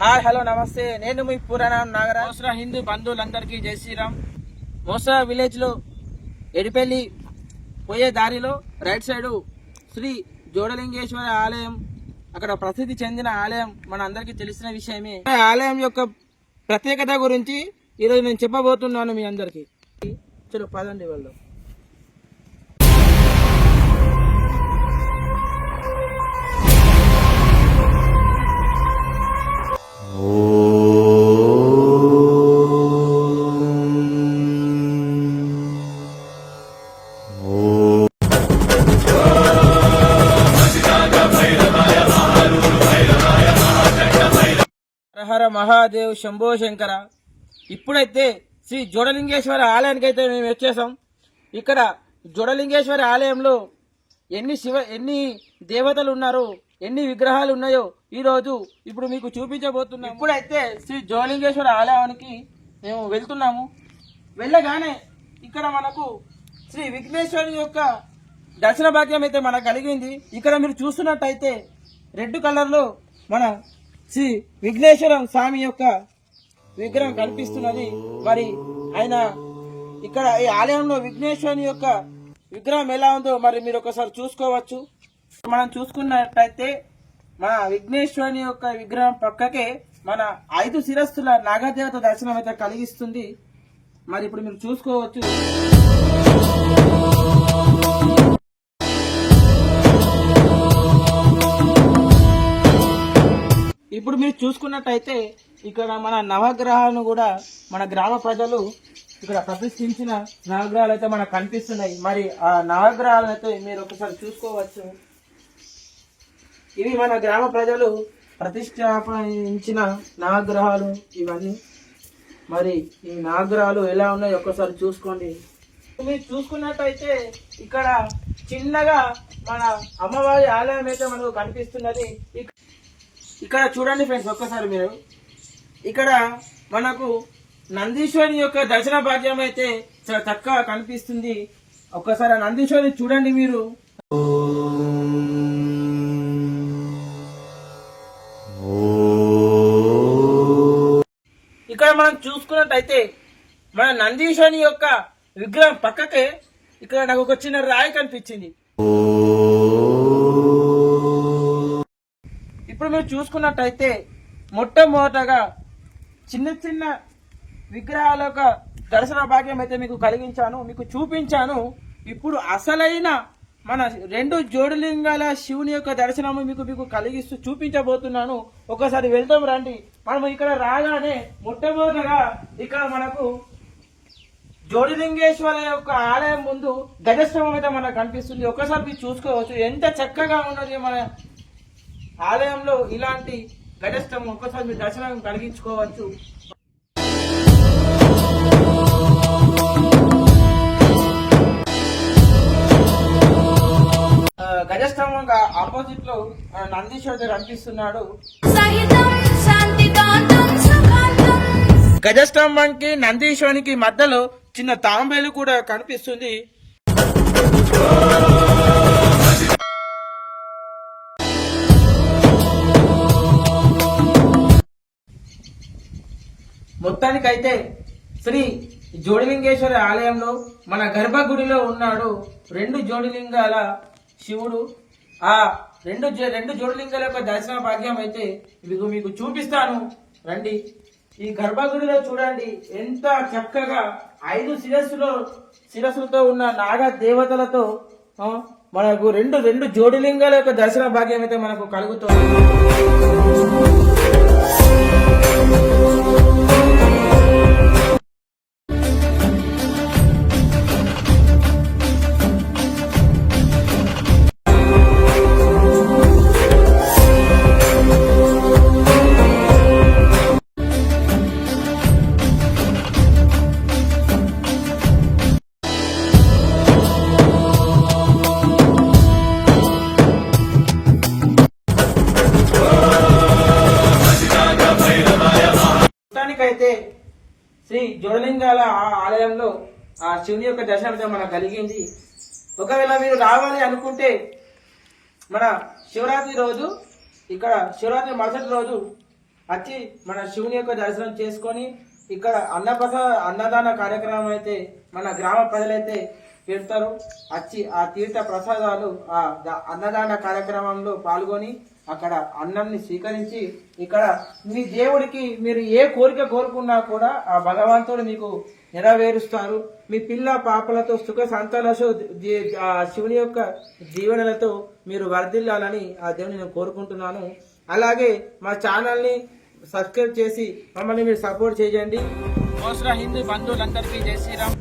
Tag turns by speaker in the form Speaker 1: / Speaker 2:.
Speaker 1: Hi hello నమస్తే. నేను మీ పురాణం నాగరాజ్. మోసరా హిందూ బంధువులందరికీ జై శ్రీరామ్. మోసరా విలేజ్లో ఎడిపెల్లి పోయే దారిలో రైట్ సైడు శ్రీ జోడలింగేశ్వర ఆలయం అక్కడ ప్రసిద్ధి చెందిన ఆలయం మన అందరికీ తెలిసిన విషయమే. ఆలయం యొక్క ప్రత్యేకత గురించి ఈరోజు నేను చెప్పబోతున్నాను మీ అందరికీ. చలో పదండి వెళ్దాం. హరహర మహాదేవ్ శంభో శంకర. ఇప్పుడైతే శ్రీ జోడలింగేశ్వర ఆలయానికి అయితే మేము వచ్చేసాం. ఇక్కడ జోడలింగేశ్వర ఆలయంలో ఎన్ని శివ ఎన్ని దేవతలు ఉన్నారో ఎన్ని విగ్రహాలు ఉన్నాయో ఈ రోజు ఇప్పుడు మీకు చూపించబోతున్నాం ఇప్పుడైతే శ్రీ జోలింగేశ్వర ఆలయానికి మేము వెళ్తున్నాము. వెళ్ళగానే ఇక్కడ మనకు శ్రీ విఘ్నేశ్వరుని యొక్క దర్శన భాగ్యం అయితే మనకు కలిగింది. ఇక్కడ మీరు చూస్తున్నట్టయితే రెడ్ కలర్లో మన శ్రీ విఘ్నేశ్వరం స్వామి యొక్క విగ్రహం కనిపిస్తున్నది. మరి ఆయన ఇక్కడ ఈ ఆలయంలో విఘ్నేశ్వరుని యొక్క విగ్రహం ఎలా ఉందో మరి మీరు ఒకసారి చూసుకోవచ్చు. మనం చూసుకున్నట్టయితే మన విఘ్నేశ్వరుని యొక్క విగ్రహం పక్కకే మన ఐదు శిరస్సుల నాగదేవత దర్శనం అయితే కలిగిస్తుంది. మరి ఇప్పుడు మీరు చూసుకోవచ్చు. ఇప్పుడు మీరు చూసుకున్నట్టయితే ఇక్కడ మన నవగ్రహాలను కూడా మన గ్రామ ప్రజలు ఇక్కడ ప్రతిష్ఠించిన నవగ్రహాలు అయితే మనకు కనిపిస్తున్నాయి. మరి ఆ నవగ్రహాలను అయితే మీరు ఒకసారి చూసుకోవచ్చు. ఇవి మన గ్రామ ప్రజలు ప్రతిష్టాపించిన నవగ్రహాలు ఇవన్నీ మరి ఈ నవగ్రహాలు ఎలా ఉన్నాయో ఒక్కసారి చూసుకోండి. మీరు చూసుకున్నట్టయితే ఇక్కడ చిన్నగా మన అమ్మవారి ఆలయం అయితే మనకు కనిపిస్తున్నది. ఇక- ఇక్కడ చూడండి ఫ్రెండ్స్ ఒక్కసారి మీరు. ఇక్కడ మనకు నందీశ్వరి యొక్క దర్శన భాగ్యం అయితే చాలా చక్కగా కనిపిస్తుంది. ఒక్కసారి ఆ నందీశ్వరి చూడండి మీరు. మనం చూసుకున్నట్టయితే మన నందీశ్వని యొక్క విగ్రహం పక్కకే ఇక్కడ నాకు ఒక చిన్న రాయి కనిపించింది. ఇప్పుడు మీరు చూసుకున్నట్టయితే మొట్టమొదటగా చిన్న చిన్న విగ్రహాల యొక్క దర్శన భాగ్యం అయితే మీకు కలిగించాను మీకు చూపించాను. ఇప్పుడు అసలైన మన రెండు జోడులింగాల శివుని యొక్క దర్శనము మీకు మీకు కలిగిస్తూ చూపించబోతున్నాను. ఒకసారి వెళ్తాం రండి. మనం ఇక్కడ రాగానే మొట్టమొదటగా ఇక్కడ మనకు జోడిలింగేశ్వర యొక్క ఆలయం ముందు గజస్తంభం అయితే మనకు కనిపిస్తుంది. ఒకసారి మీరు చూసుకోవచ్చు. ఎంత చక్కగా ఉన్నది మన ఆలయంలో ఇలాంటి గజస్తంభం. ఒక్కసారి మీరు దర్శనం కలిగించుకోవచ్చు. ఆ, గజస్తంభం ఆపోజిట్లో నందీశ్వరుడు కనిపిస్తున్నాడు గజస్తంభంకి నందీశ్వరునికి మధ్యలో చిన్న తాంబేలు కూడా కనిపిస్తుంది. మొత్తానికైతే శ్రీ జోడిలింగేశ్వర ఆలయంలో మన గర్భగుడిలో ఉన్నాడు రెండు జోడిలింగాల శివుడు ఆ రెండు రెండు జోడిలింగాల యొక్క దర్శన భాగ్యం అయితే మీకు మీకు చూపిస్తాను. రండి. ఈ గర్భగుడిలో చూడండి. ఎంత చక్కగా ఐదు శిరస్సులో శిరస్సులతో ఉన్న నాగ దేవతలతో మనకు రెండు రెండు జోడిలింగాల యొక్క దర్శన భాగ్యం అయితే మనకు కలుగుతుంది. శ్రీ ఆ- ఆలయంలో ఆ శివుని యొక్క దర్శనం అయితే మనకు కలిగింది. ఒకవేళ మీరు రావాలి అనుకుంటే మన శివరాత్రి రోజు ఇక్కడ శివరాత్రి మరుసటి రోజు వచ్చి మన శివుని యొక్క దర్శనం చేసుకొని ఇక్కడ అన్నప్రస అన్నదాన కార్యక్రమం అయితే మన గ్రామ ప్రజలైతే పెడతారు వచ్చి ఆ తీర్థ ప్రసాదాలు ఆ అన్నదాన కార్యక్రమంలో పాల్గొని అక్కడ అన్నాన్ని స్వీకరించి ఇక్కడ మీ దేవుడికి మీరు ఏ కోరిక కోరుకున్నా కూడా ఆ భగవంతుడు మీకు నెరవేరుస్తారు. మీ పిల్ల పాపలతో సుఖ సంతానసు ఆ శివుని యొక్క జీవనలతో మీరు వర్ధిల్లాలని ఆ దేవుని నేను కోరుకుంటున్నాను. అలాగే మా ఛానల్ని సబ్స్క్రైబ్ చేసి మమ్మల్ని మీరు సపోర్ట్ చేయండి. మోసరా హిందూ బంధువులందరికీ జై శ్రీరామ్.